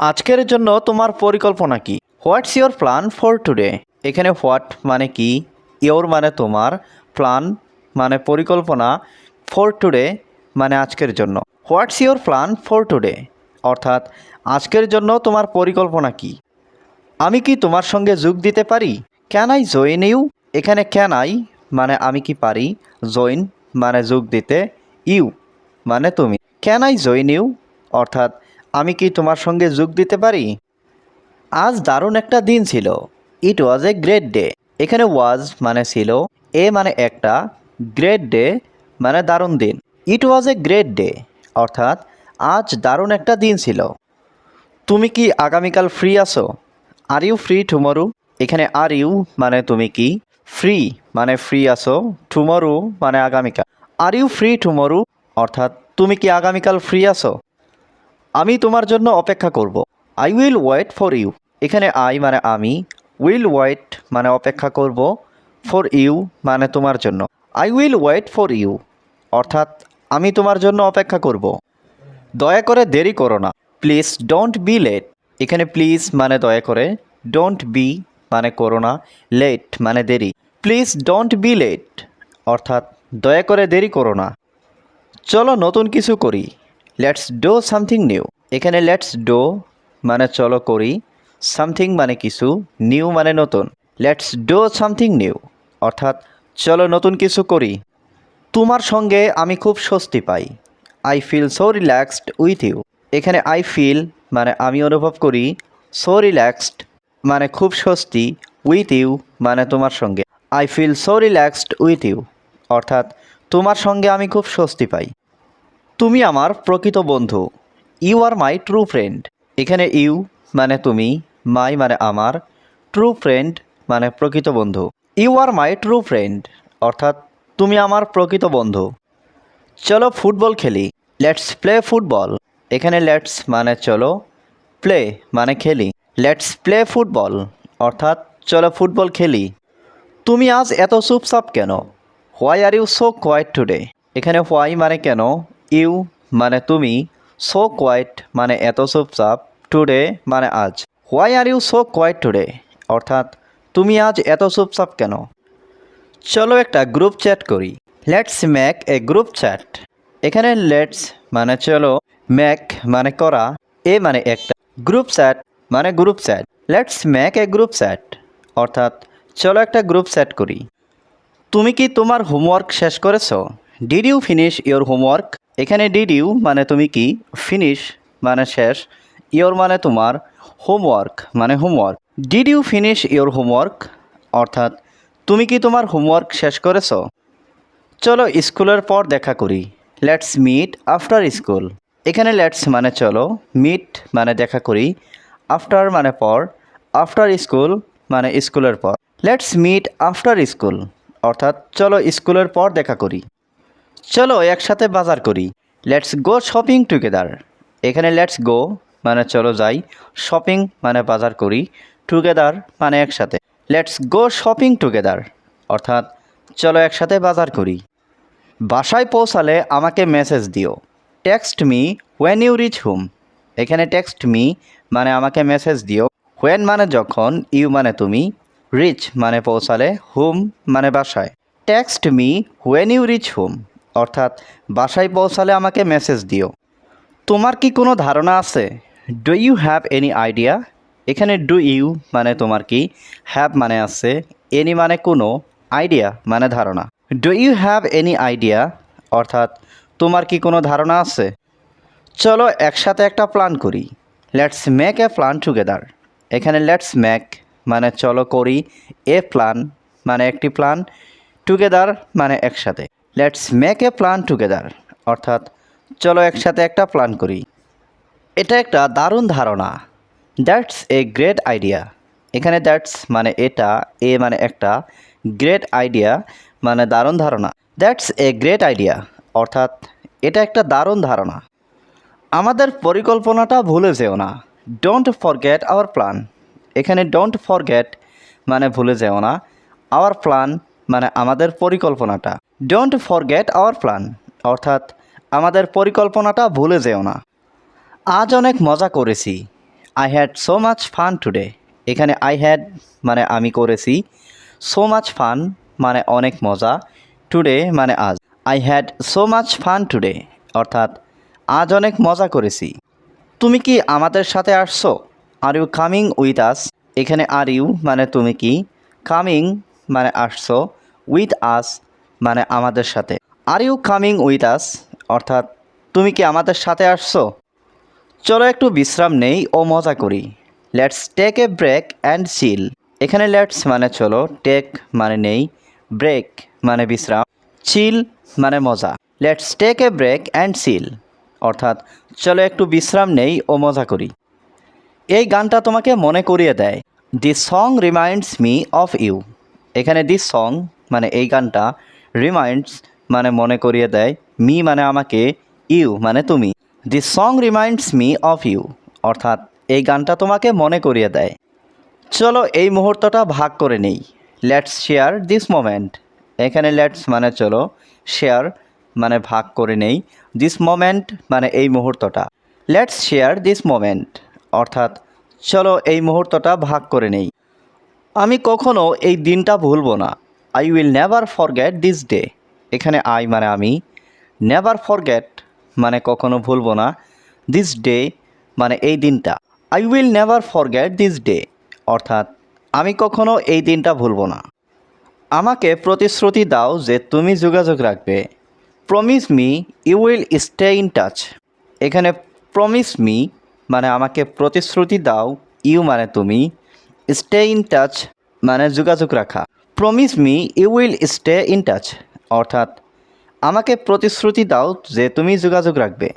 আজকের জন্য তোমার পরিকল্পনা কি? What's your plan for today এখানে হোয়াট মানে কি? ইয়োর মানে তোমার। প্ল্যান মানে পরিকল্পনা ফর টুডে মানে আজকের জন্য। What's your plan for today অর্থাৎ আজকের জন্য তোমার পরিকল্পনা কি? আমি কি তোমার সঙ্গে যোগ দিতে পারি? ক্যান আই জয়েন ইউ এখানে ক্যান আই মানে আমি কি পারি? জয়েন মানে যোগ দিতে ইউ মানে তুমি। ক্যান আই জয়েন ইউ অর্থাৎ আমি কি তোমার সঙ্গে যোগ দিতে পারি? আজ দারুণ একটা দিন ছিল। ইট ওয়াজ এ গ্রেট ডে এখানে ওয়াজ মানে ছিল, এ মানে একটা গ্রেট ডে মানে দারুণ দিন। ইট ওয়াজ এ গ্রেট ডে অর্থাৎ আজ দারুণ একটা দিন ছিল। তুমি কি আগামীকাল ফ্রি আছো? আর ইউ ফ্রি টুমরু এখানে আর ইউ মানে তুমি কি? ফ্রি মানে ফ্রি আছো টুমরু মানে আগামীকাল। আর ইউ ফ্রি টুমরু অর্থাৎ তুমি কি আগামীকাল ফ্রি আছো? আমি তোমার জন্য অপেক্ষা করব। I will wait for you এখানে আই মানে আমি। উইল ওয়েট মানে অপেক্ষা করব। ফর ইউ মানে তোমার জন্য। I will wait for you অর্থাৎ আমি তোমার জন্য অপেক্ষা করব। দয়া করে দেরি করো না। প্লিজ ডোন্ট বি লেট এখানে প্লিজ মানে দয়া করে। ডোন্ট বি মানে করো না। লেট মানে দেরি। প্লিজ ডোন্ট বি লেট অর্থাৎ দয়া করে দেরি করো না। চলো নতুন কিছু করি। লেটস ডো সামথিং নিউ এখানে লেটস ডো মানে চলো করি। সামথিং মানে কিছু নিউ মানে নতুন। লেটস ডো সামথিং নিউ অর্থাৎ চলো নতুন কিছু করি। তোমার সঙ্গে আমি খুব স্বস্তি পাই। I feel so relaxed with you এখানে আই ফিল মানে আমি অনুভব করি সো রিল্যাক্সড মানে খুব স্বস্তি উইথ ইউ মানে তোমার সঙ্গে। I feel so relaxed with you অর্থাৎ তোমার সঙ্গে আমি খুব স্বস্তি পাই। তুমি আমার প্রকৃত বন্ধু। You are my true friend এখানে ইউ মানে তুমি মাই মানে আমার। ট্রু ফ্রেন্ড মানে প্রকৃত বন্ধু। You are my true friend অর্থাৎ তুমি আমার প্রকৃত বন্ধু। চলো ফুটবল খেলি। লেটস প্লে ফুটবল এখানে লেটস মানে চলো প্লে মানে খেলি। লেটস প্লে ফুটবল অর্থাৎ চলো ফুটবল খেলি। তুমি আজ এত চুপচাপ কেন? Why are you so quiet today এখানে হোয়াই মানে কেন? ইউ মানে তুমি সো কোয়াইট মানে এত চুপচাপ টুডে মানে আজ। Why are you so quiet today অর্থাৎ, তুমি আজ এত চুপচাপ কেন? চলো একটা গ্রুপ চ্যাট করি। Let's make a group chat এখানে লেটস মানে চলো ম্যাক মানে করা, এ মানে একটা। গ্রুপ চ্যাট মানে group chat let's make a group chat অর্থাৎ, চলো একটা গ্রুপ চ্যাট করি। তুমি কি তোমার হোমওয়ার্ক শেষ করেছ? Did you finish your homework এখানে ডিড ইউ মানে তুমি কি? ফিনিশ মানে শেষ। ইওর মানে তোমার হোমওয়ার্ক মানে homework did you finish your homework অর্থাৎ, তুমি কি তোমার হোমওয়ার্ক শেষ করেছ? চলো স্কুলের পর দেখা করি। লেটস মিট আফটার স্কুল এখানে লেটস মানে চলো মিট মানে দেখা করি। আফটার মানে পর। আফটার স্কুল মানে স্কুলের পর। লেটস মিট আফটার স্কুল অর্থাৎ, চলো স্কুলের পর দেখা করি। চলো একসাথে বাজার করি। লেটস গো শপিং টুগেদার এখানে লেটস গো মানে চলো যাই। শপিং মানে বাজার করি। টুগেদার মানে একসাথে। লেটস গো শপিং টুগেদার অর্থাৎ চলো একসাথে বাজার করি। বাসায় পৌঁছালে আমাকে মেসেজ দিও। Text me when you reach hmm এখানে টেক্সট মি মানে আমাকে মেসেজ দিও। হোয়েন মানে যখন ইউ মানে তুমি। রিচ মানে পৌঁছালে হুম মানে বাসায়। Text me when you reach hmm অর্থাৎ বাসায় পৌঁছালে আমাকে মেসেজ দিও। তোমার কি কোনো ধারণা আছে? Do you have any idea এখানে ডু ইউ মানে তোমার কি? হ্যাভ মানে আছে এনি মানে কোনো আইডিয়া মানে ধারণা। Do you have any idea অর্থাৎ তোমার কি কোনো ধারণা আছে? চলো একসাথে একটা প্ল্যান করি। Let's make a plan together এখানে লেটস মেক মানে চলো করি এ প্ল্যান মানে একটি প্ল্যান টুগেদার মানে একসাথে। Let's make a plan together অর্থাৎ, চলো একসাথে একটা প্ল্যান করি। এটা একটা দারুণ ধারণা। দ্যাটস এ গ্রেট আইডিয়া এখানে দ্যাটস মানে এটা এ মানে একটা গ্রেট আইডিয়া মানে দারুণ ধারণা। দ্যাটস এ গ্রেট আইডিয়া অর্থাৎ, এটা একটা দারুণ ধারণা। আমাদের পরিকল্পনাটা ভুলে যেও না। ডোন্ট ফরগেট আওয়ার প্ল্যান এখানে ডোন্ট ফরগেট মানে ভুলে যেও না। আওয়ার প্ল্যান মানে আমাদের পরিকল্পনাটা। ডোন্ট ফরগেট আওয়ার প্ল্যান অর্থাৎ, আমাদের পরিকল্পনাটা ভুলে যেও না। আজ অনেক মজা করেছি। I had so much fun today এখানে আই হ্যাড মানে আমি করেছি। সো মাচ ফান মানে অনেক মজা। টুডে মানে আজ। I had so much fun today অর্থাৎ, আজ অনেক মজা করেছি। তুমি কি আমাদের সাথে আসছো? Are you coming with us এখানে আর ইউ মানে তুমি কি? কামিং মানে আসছো। উইথ আস মানে আমাদের সাথে। Are you coming with us অর্থাৎ, তুমি কি আমাদের সাথে আসছো? চলো একটু বিশ্রাম নেই ও মজা করি। Let's take a break and chill এখানে লেটস মানে চলো টেক মানে নেই ব্রেক মানে বিশ্রাম চিল মানে মজা। Let's take a break and chill অর্থাৎ, চলো একটু বিশ্রাম নেই ও মজা করি। এই গানটা তোমাকে মনে করিয়ে দেয় the song reminds me of you এখানে দি সং মানে এই গানটা রিমাইন্ডস মানে মনে করিয়ে দেয়, মি মানে আমাকে, ইউ মানে তুমি। The song reminds me of you. অর্থাৎ এই গানটা তোমাকে মনে করিয়ে দেয়। চলো এই মুহূর্তটা ভাগ করে নেই। লেটস শেয়ার দিস মোমেন্ট এখানে লেটস মানে চলো শেয়ার মানে ভাগ করে নেই। দিস মোমেন্ট মানে এই মুহূর্তটা। লেটস শেয়ার দিস মোমেন্ট অর্থাৎ চলো এই মুহূর্তটা ভাগ করে নেই। আমি কখনো এই দিনটা ভুলবো না। I will never forget this day এখানে আই মানে আমি। নেভার ফরগেট মানে কখনো ভুলবো না। দিস ডে মানে এই দিনটা। I will never forget this day অর্থাৎ, আমি কখনো এই দিনটা ভুলবো না। আমাকে প্রতিশ্রুতি দাও যে তুমি যোগাযোগ রাখবে। Promise me you will stay in touch এখানে প্রমিস মি মানে আমাকে প্রতিশ্রুতি দাও ইউ মানে তুমি। স্টে ইন টাচ মানে যোগাযোগ রাখা। Promise me you will stay in touch অর্থাৎ, আমাকে প্রতিশ্রুতি দাও যে তুমি যোগাযোগ রাখবে।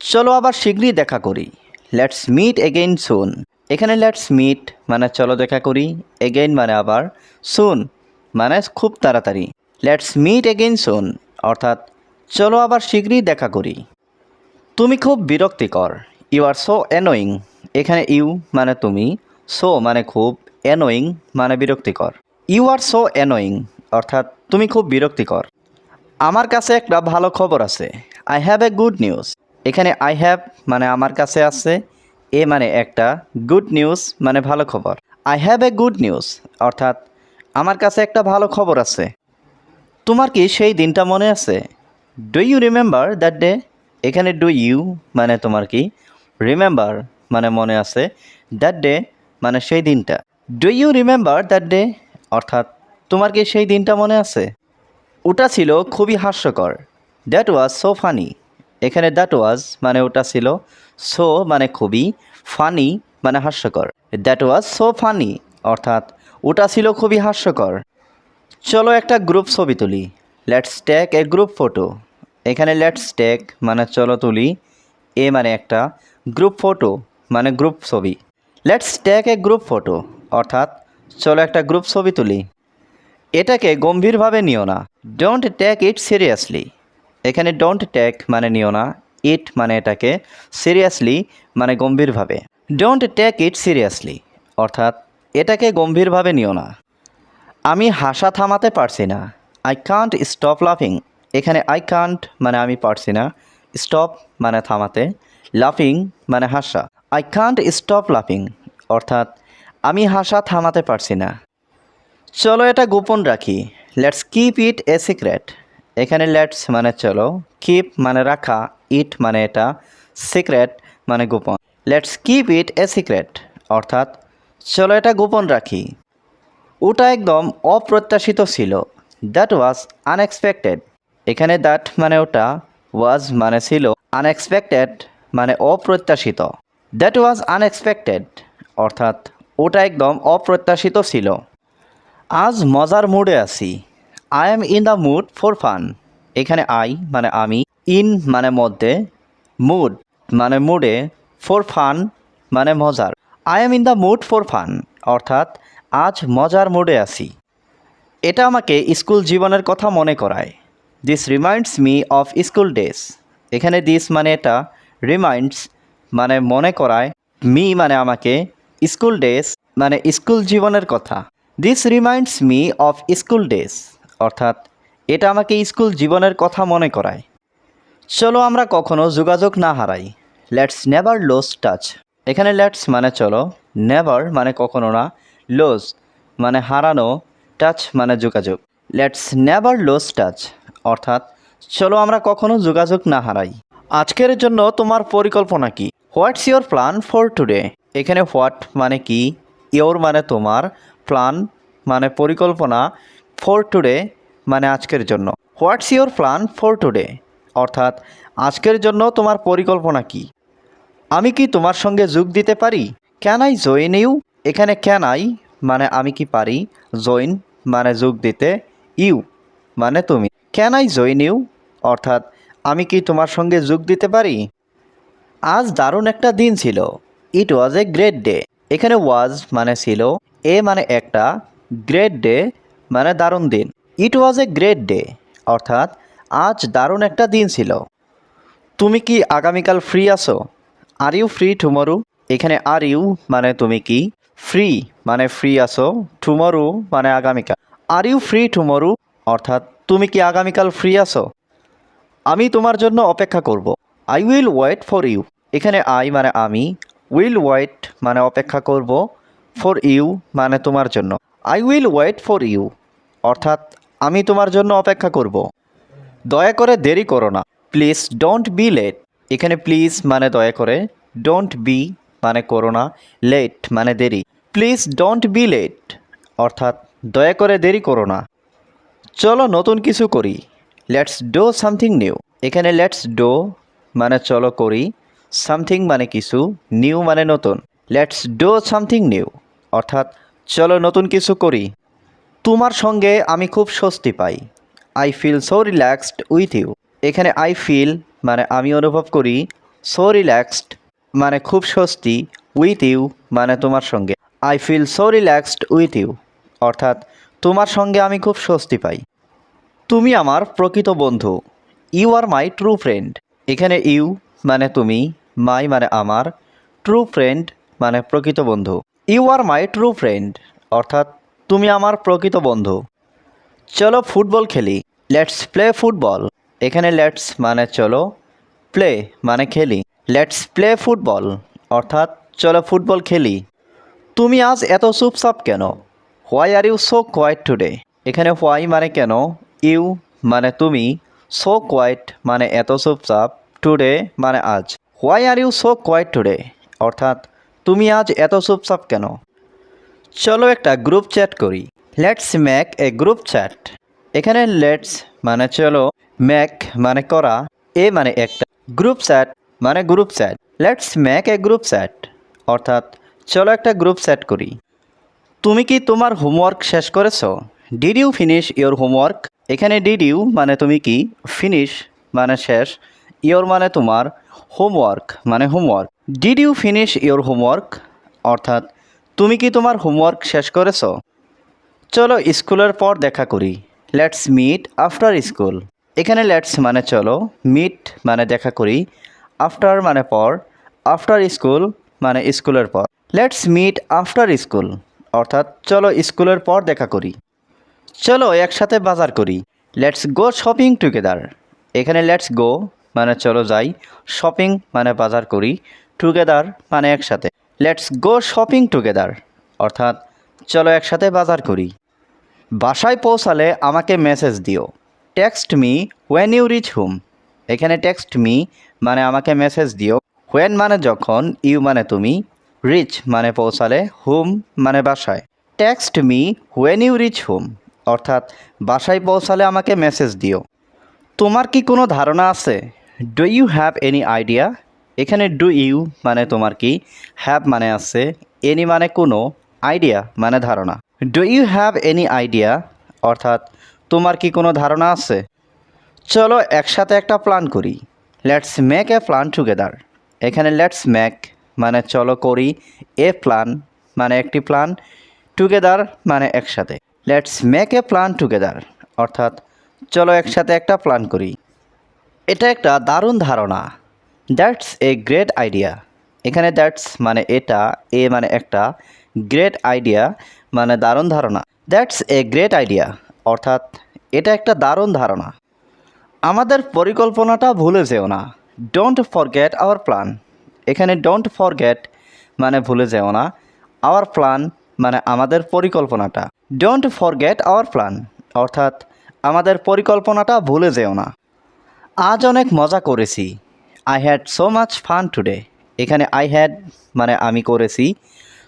চলো আবার শীঘ্রই দেখা করি। লেটস মিট এগেইন সুন এখানে লেটস মিট মানে চলো দেখা করি। এগেইন মানে আবার সুন মানে খুব তাড়াতাড়ি। লেটস মিট এগেইন সুন অর্থাৎ, চলো আবার শীঘ্রই দেখা করি। তুমি খুব বিরক্তিকর। ইউ আর সো অ্যানোয়িং এখানে ইউ মানে তুমি। সো মানে খুব অ্যানোয়িং মানে বিরক্তিকর। ইউ আর সো অ্যানোয়িং অর্থাৎ তুমি খুব বিরক্তিকর। আমার কাছে একটা ভালো খবর আছে। I have a good news এখানে আই হ্যাভ মানে আমার কাছে আছে। এ মানে একটা গুড নিউজ মানে ভালো খবর। I have a good news অর্থাৎ আমার কাছে একটা ভালো খবর আছে। তোমার কি সেই দিনটা মনে আছে? Do you remember that day এখানে ডু ইউ মানে তোমার কি? রিমেম্বার মানে মনে আছে। দ্যাট ডে মানে সেই দিনটা। Do you remember that day অর্থাৎ, তোমার কি সেই দিনটা মনে আছে? ওটা ছিল খুবই হাস্যকর। দ্যাট ওয়াজ সো ফানি এখানে দ্যাট ওয়াজ মানে ওটা ছিল সো মানে খুবই ফানি মানে হাস্যকর। দ্যাট ওয়াজ সো ফানি অর্থাৎ, ওটা ছিল খুবই হাস্যকর। চলো একটা গ্রুপ ছবি তুলি। Let's take a group photo এখানে লেটস টেক মানে চলো তুলি এ মানে একটা গ্রুপ ফটো মানে গ্রুপ ছবি। Let's take a group photo অর্থাৎ চলো একটা গ্রুপ ছবি তুলি। এটাকে গম্ভীরভাবে নিও না। ডোন্ট টেক ইট সিরিয়াসলি এখানে ডোন্ট টেক মানে নিও না ইট মানে এটাকে সিরিয়াসলি মানে গম্ভীরভাবে। ডোন্ট টেক ইট সিরিয়াসলি অর্থাৎ এটাকে গম্ভীরভাবে নিও না। আমি হাসা থামাতে পারছি না। আই কান্ট স্টপ লাফিং এখানে আই কান্ট মানে আমি পারছি না। স্টপ মানে থামাতে। লাফিং মানে হাসা। আই কান্ট স্টপ লাফিং অর্থাৎ আমি হাসা থামাতে পারছি না। চলো এটা গোপন রাখি। Let's keep it a secret এখানে লেটস মানে চলো কিপ মানে রাখা ইট মানে এটা সিক্রেট মানে গোপন। Let's keep it a secret অর্থাৎ, চলো এটা গোপন রাখি। ওটা একদম অপ্রত্যাশিত ছিল। দ্যাট ওয়াজ আনএক্সপেক্টেড এখানে দ্যাট মানে ওটা ওয়াজ মানে ছিল। আনএক্সপেক্টেড মানে অপ্রত্যাশিত। দ্যাট ওয়াজ আনএক্সপেক্টেড অর্থাৎ ওটা একদম অপ্রত্যাশিত ছিল। আজ মজার মুডে আছি। I am in the mood for fun এখানে আই মানে আমি ইন মানে মধ্যে মুড মানে মুডে ফর ফান মানে মজার। I am in the mood for fun অর্থাৎ আজ মজার মুডে আছি। এটা আমাকে স্কুল জীবনের কথা মনে করায়। This reminds me of school days এখানে দিস মানে এটা রিমাইন্ডস মানে মনে করায়। মি মানে আমাকে স্কুল ডেজ মানে স্কুল জীবনের কথা। This reminds me of school days অর্থাৎ এটা আমাকে স্কুল জীবনের কথা মনে করায়। চলো আমরা কখনো যোগাযোগ না হারাই। লেটস নেভার লোস টাচ এখানে লেটস মানে চলো নেভার মানে কখনো না লোজ মানে হারানো টাচ মানে যোগাযোগ। লেটস নেভার লোজ টাচ অর্থাৎ চলো আমরা কখনো যোগাযোগ না হারাই। আজকের জন্য তোমার পরিকল্পনা কি? What's your plan for today এখানে হোয়াট মানে কি? ইয়োর মানে তোমার। প্ল্যান মানে পরিকল্পনা ফর টুডে মানে আজকের জন্য। What's your plan for today অর্থাৎ আজকের জন্য তোমার পরিকল্পনা কি? আমি কি তোমার সঙ্গে যোগ দিতে পারি? ক্যান আই জয়েন ইউ এখানে ক্যান আই মানে আমি কি পারি? জয়েন মানে যোগ দিতে। ইউ মানে তুমি। ক্যান আই জয়েন ইউ অর্থাৎ আমি কি তোমার সঙ্গে যোগ দিতে পারি? আজ দারুণ একটা দিন ছিল। ইট ওয়াজ এ গ্রেট ডে এখানে ওয়াজ মানে ছিল, এ মানে একটা গ্রেট ডে মানে দারুণ দিন। ইট ওয়াজ এ গ্রেট ডে অর্থাৎ আজ দারুণ একটা দিন ছিল। তুমি কি আগামীকাল ফ্রি আছো? আর ইউ ফ্রি টুমরো এখানে আর ইউ মানে তুমি কি? ফ্রি মানে ফ্রি আছো টুমরো মানে আগামীকাল। আর ইউ ফ্রি টুমরো অর্থাৎ তুমি কি আগামীকাল ফ্রি আছো? আমি তোমার জন্য অপেক্ষা করব। I will wait for you এখানে আই মানে আমি উইল ওয়েট মানে অপেক্ষা করব ফর ইউ মানে তোমার জন্য। I will wait for you অর্থাৎ আমি তোমার জন্য অপেক্ষা করব। দয়া করে দেরি করো না। প্লিজ ডোন্ট বি লেট এখানে প্লিজ মানে দয়া করে ডোন্ট বি মানে করো না। লেট মানে দেরি। প্লিজ ডোন্ট বি লেট অর্থাৎ দয়া করে দেরি করো না। চলো নতুন কিছু করি। লেটস ডো সামথিং নিউ এখানে লেটস ডো মানে চলো করি। সামথিং মানে কিছু নিউ মানে নতুন। লেটস ডো সামথিং নিউ অর্থাৎ, চলো নতুন কিছু করি। তোমার সঙ্গে আমি খুব স্বস্তি পাই। I feel so relaxed with you এখানে আই ফিল মানে আমি অনুভব করি সো রিল্যাক্সড মানে খুব স্বস্তি উইথ ইউ মানে তোমার সঙ্গে। I feel so relaxed with you অর্থাৎ, তোমার সঙ্গে আমি খুব স্বস্তি পাই। তুমি আমার প্রকৃত বন্ধু। You are my true friend এখানে ইউ মানে তুমি। মাই মানে আমার ট্রু ফ্রেন্ড মানে প্রকৃত বন্ধু। You are my true friend অর্থাৎ তুমি আমার প্রকৃত বন্ধু। চলো ফুটবল খেলি। লেটস প্লে ফুটবল এখানে লেটস মানে চলো প্লে মানে খেলি। লেটস প্লে ফুটবল অর্থাৎ চলো ফুটবল খেলি। তুমি আজ এত চুপচাপ কেন? Why are you so quiet today এখানে হোয়াই মানে কেন? ইউ মানে তুমি সো কোয়াইট মানে এত চুপচাপ টুডে মানে আজ। Why are you so quiet today অর্থাৎ, তুমি আজ এত চুপচাপ কেন? চলো একটা গ্রুপ চ্যাট করি। Let's make a group chat এখানে লেটস মানে চলো ম্যাক মানে করা, এ মানে একটা। গ্রুপ চ্যাট মানে group chat let's make a group chat অর্থাৎ, চলো একটা গ্রুপ চ্যাট করি। তুমি কি তোমার হোমওয়ার্ক শেষ করেছ? Did you finish your homework এখানে ডিড ইউ মানে তুমি কি? ফিনিশ মানে শেষ। ইওর মানে তোমার। হোমওয়ার্ক মানে homework. Did you finish your homework অর্থাৎ, তুমি কি তোমার হোমওয়ার্ক শেষ করেছ? চলো স্কুলের পর দেখা করি। লেটস মিট আফটার স্কুল এখানে লেটস মানে চলো মিট মানে দেখা করি। আফটার মানে পর আফটার স্কুল মানে স্কুলের পর। লেটস মিট আফটার স্কুল অর্থাৎ, চলো স্কুলের পর দেখা করি। চলো একসাথে বাজার করি। লেটস গো শপিং টুগেদার এখানে লেটস গো মানে চলো যাই শপিং মানে বাজার করি টুগেদার মানে একসাথে। লেটস গো শপিং টুগেদার অর্থাৎ চলো একসাথে বাজার করি। বাসায় পৌঁছালে আমাকে মেসেজ দিও। Text me when you reach hmm এখানে টেক্সট মি মানে আমাকে মেসেজ দিও। হোয়েন মানে যখন ইউ মানে তুমি। রিচ মানে পৌঁছালে হুম মানে বাসায়। Text me when you reach hmm অর্থাৎ বাসায় পৌঁছালে আমাকে মেসেজ দিও। তোমার কি কোনো ধারণা আছে? Do you have any idea এখানে ডু ইউ মানে তোমার কি? হ্যাভ মানে আছে এনি মানে কোনো আইডিয়া মানে ধারণা। Do you have any idea অর্থাৎ, তোমার কি কোনো ধারণা আছে? চলো একসাথে একটা প্ল্যান করি। Let's make a plan together এখানে লেটস মেক মানে চলো করি এ প্ল্যান মানে একটি প্ল্যান টুগেদার মানে একসাথে। Let's make a plan together অর্থাৎ, চলো একসাথে একটা প্ল্যান করি। এটা একটা দারুণ ধারণা। দ্যাটস এ গ্রেট আইডিয়া এখানে দ্যাটস মানে এটা, এ মানে একটা গ্রেট আইডিয়া মানে দারুণ ধারণা। দ্যাটস এ গ্রেট আইডিয়া অর্থাৎ এটা একটা দারুণ ধারণা। আমাদের পরিকল্পনাটা ভুলে যেও না। ডোন্ট ফরগেট আওয়ার প্ল্যান এখানে ডোন্ট ফরগেট মানে ভুলে যেও না। আওয়ার প্ল্যান মানে আমাদের পরিকল্পনাটা। ডোন্ট ফরগেট আওয়ার প্ল্যান অর্থাৎ আমাদের পরিকল্পনাটা ভুলে যেও না। আজ অনেক মজা করেছি। I had so much fun today এখানে আই হ্যাড মানে আমি করেছি।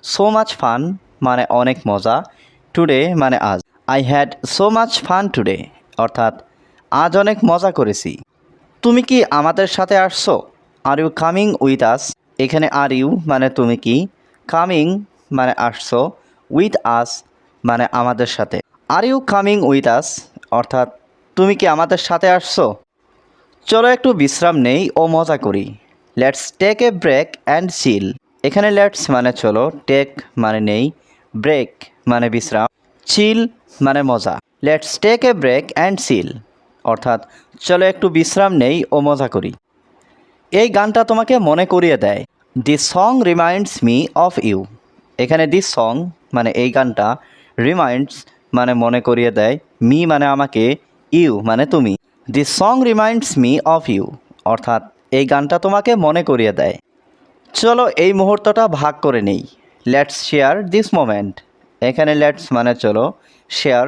সো মাচ ফান মানে অনেক মজা। টুডে মানে আজ। I had so much fun today অর্থাৎ আজ অনেক মজা করেছি। তুমি কি আমাদের সাথে আসছো? Are you coming with us এখানে আর ইউ মানে তুমি কি? কামিং মানে আসছো। উইথ আস মানে আমাদের সাথে। Are you coming with us অর্থাৎ তুমি কি আমাদের সাথে আসছো? চলো একটু বিশ্রাম নেই ও মজা করি। Let's take a break and chill এখানে লেটস মানে চলো টেক মানে নেই ব্রেক মানে বিশ্রাম চিল মানে মজা। Let's take a break and chill অর্থাৎ চলো একটু বিশ্রাম নেই ও মজা করি। এই গানটা তোমাকে মনে করিয়ে দেয় the song reminds me of you এখানে দি সং মানে এই গানটা রিমাইন্ডস মানে মনে করিয়ে দেয় মি মানে আমাকে ইউ মানে তুমি। This song reminds me of you অর্থাৎ এই গানটা তোমাকে মনে করিয়ে দেয়। চলো এই মুহূর্তটা ভাগ করে নেই। লেটস শেয়ার দিস মোমেন্ট এখানে লেটস মানে চলো শেয়ার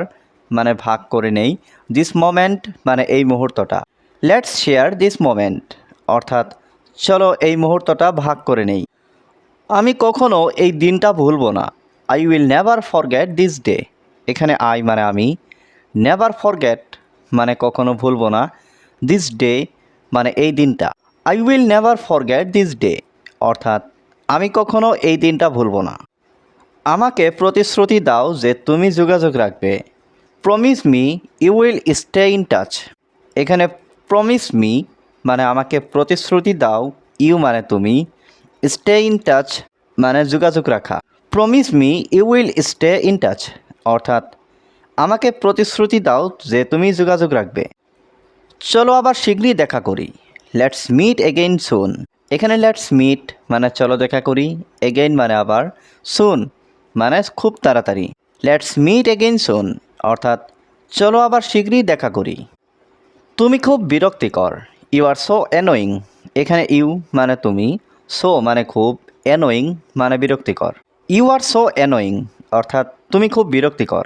মানে ভাগ করে নেই। দিস মোমেন্ট মানে এই মুহূর্তটা। লেটস শেয়ার দিস মোমেন্ট অর্থাৎ চলো এই মুহূর্তটা ভাগ করে নেই। আমি কখনো এই দিনটা ভুলবো না। I will never forget this day এখানে আই মানে আমি। নেভার ফরগেট মানে কখনো ভুলবো না দিস ডে মানে এই দিনটা। I will never forget this day অর্থাৎ আমি কখনো এই দিনটা ভুলবো না। আমাকে প্রতিশ্রুতি দাও যে তুমি যোগাযোগ রাখবে। Promise me you will stay in touch এখানে প্রমিস মি মানে আমাকে প্রতিশ্রুতি দাও ইউ মানে তুমি স্টে ইন টাচ মানে যোগাযোগ রাখা। Promise me you will stay in touch অর্থাৎ আমাকে প্রতিশ্রুতি দাও যে তুমি যোগাযোগ রাখবে। চলো আবার শীঘ্রই দেখা করি। লেটস মিট এগেইন সুন এখানে লেটস মিট মানে চলো দেখা করি। এগেইন মানে আবার সুন মানে খুব তাড়াতাড়ি। লেটস মিট এগেইন সুন অর্থাৎ চলো আবার শীঘ্রই দেখা করি। তুমি খুব বিরক্তিকর। ইউ আর সো অ্যানোয়িং এখানে ইউ মানে তুমি। সো মানে খুব অ্যানোয়িং মানে বিরক্তিকর। ইউ আর সো অ্যানোয়িং অর্থাৎ তুমি খুব বিরক্তিকর।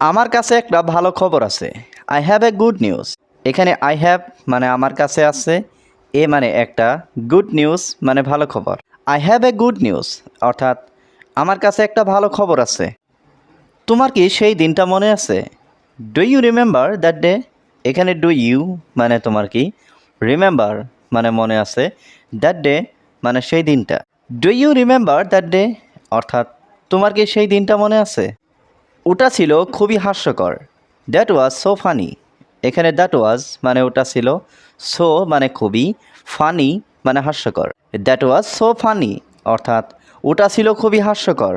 আমার কাছে একটা ভালো খবর আছে। I have a good news এখানে আই হ্যাভ মানে আমার কাছে আছে, এ মানে একটা গুড নিউজ মানে ভালো খবর। I have a good news অর্থাৎ আমার কাছে একটা ভালো খবর আছে। তোমার কি সেই দিনটা মনে আছে? Do you remember that day এখানে ডু ইউ মানে তোমার কি? রিমেম্বার মানে মনে আছে দ্যাট ডে মানে সেই দিনটা। Do you remember that day অর্থাৎ তোমার কি সেই দিনটা মনে আছে? ওটা ছিল খুবই হাস্যকর। দ্যাট ওয়াজ সো ফানি এখানে দ্যাট ওয়াজ মানে ওটা ছিল সো মানে খুবই ফানি মানে হাস্যকর। দ্যাট ওয়াজ সো ফানি অর্থাৎ ওটা ছিল খুবই হাস্যকর।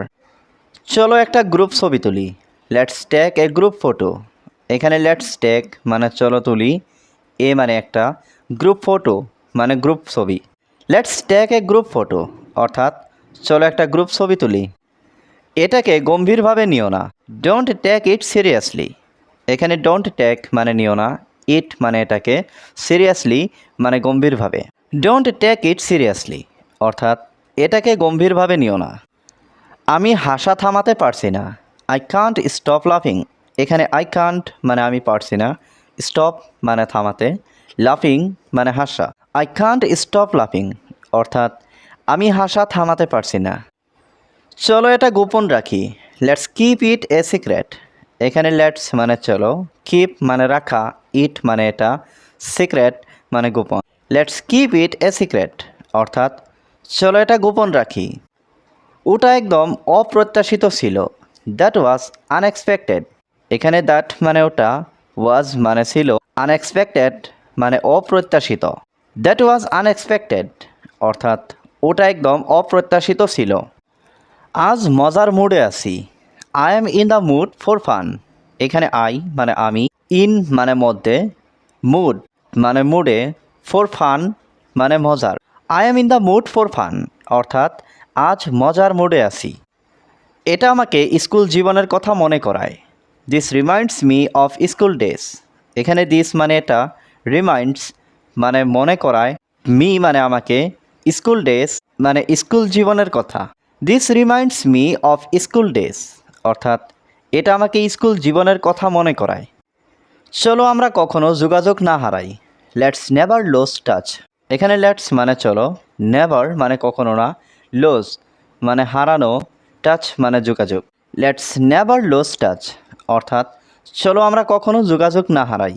চলো একটা গ্রুপ ছবি তুলি। Let's take a group photo এখানে লেটস টেক মানে চলো তুলি এ মানে একটা গ্রুপ ফটো মানে গ্রুপ ছবি। Let's take a group photo অর্থাৎ চলো একটা গ্রুপ ছবি তুলি। এটাকে গম্ভীরভাবে নিও না। ডোন্ট টেক ইট সিরিয়াসলি এখানে ডোন্ট টেক মানে নিও না ইট মানে এটাকে সিরিয়াসলি মানে গম্ভীরভাবে। ডোন্ট টেক ইট সিরিয়াসলি অর্থাৎ এটাকে গম্ভীরভাবে নিও না। আমি হাসা থামাতে পারছি না। আই কান্ট স্টপ লাফিং এখানে আই কান্ট মানে আমি পারছি না। স্টপ মানে থামাতে। লাফিং মানে হাসা। আই কান্ট স্টপ লাফিং অর্থাৎ আমি হাসা থামাতে পারছি না। চলো এটা গোপন রাখি। Let's keep it a secret এখানে লেটস মানে চলো কিপ মানে রাখা ইট মানে এটা সিক্রেট মানে গোপন। Let's keep it a secret অর্থাৎ চলো এটা গোপন রাখি। ওটা একদম অপ্রত্যাশিত ছিল। দ্যাট ওয়াজ আনএক্সপেক্টেড এখানে দ্যাট মানে ওটা ওয়াজ মানে ছিল। আনএক্সপেক্টেড মানে অপ্রত্যাশিত। দ্যাট ওয়াজ আনএক্সপেক্টেড অর্থাৎ ওটা একদম অপ্রত্যাশিত ছিল। আজ মজার মুডে আছি। I am in the mood for fun এখানে আই মানে আমি ইন মানে মধ্যে মুড মানে মুডে ফর ফান মানে মজার। I am in the mood for fun অর্থাৎ আজ মজার মুডে আছি। এটা আমাকে স্কুল জীবনের কথা মনে করায়। This reminds me of school days এখানে দিস মানে এটা রিমাইন্ডস মানে মনে করায়। মি মানে আমাকে স্কুল ডেজ মানে স্কুল জীবনের কথা। This reminds me of school days অর্থাৎ, এটা আমাকে স্কুল জীবনের কথা মনে করায়। চলো আমরা কখনো যোগাযোগ না হারাই। লেটস নেভার লোস টাচ এখানে লেটস মানে চলো নেভার মানে কখনো না লোস মানে হারানো টাচ মানে যোগাযোগ। লেটস নেভার লোস টাচ অর্থাৎ, চলো আমরা কখনো যোগাযোগ না হারাই।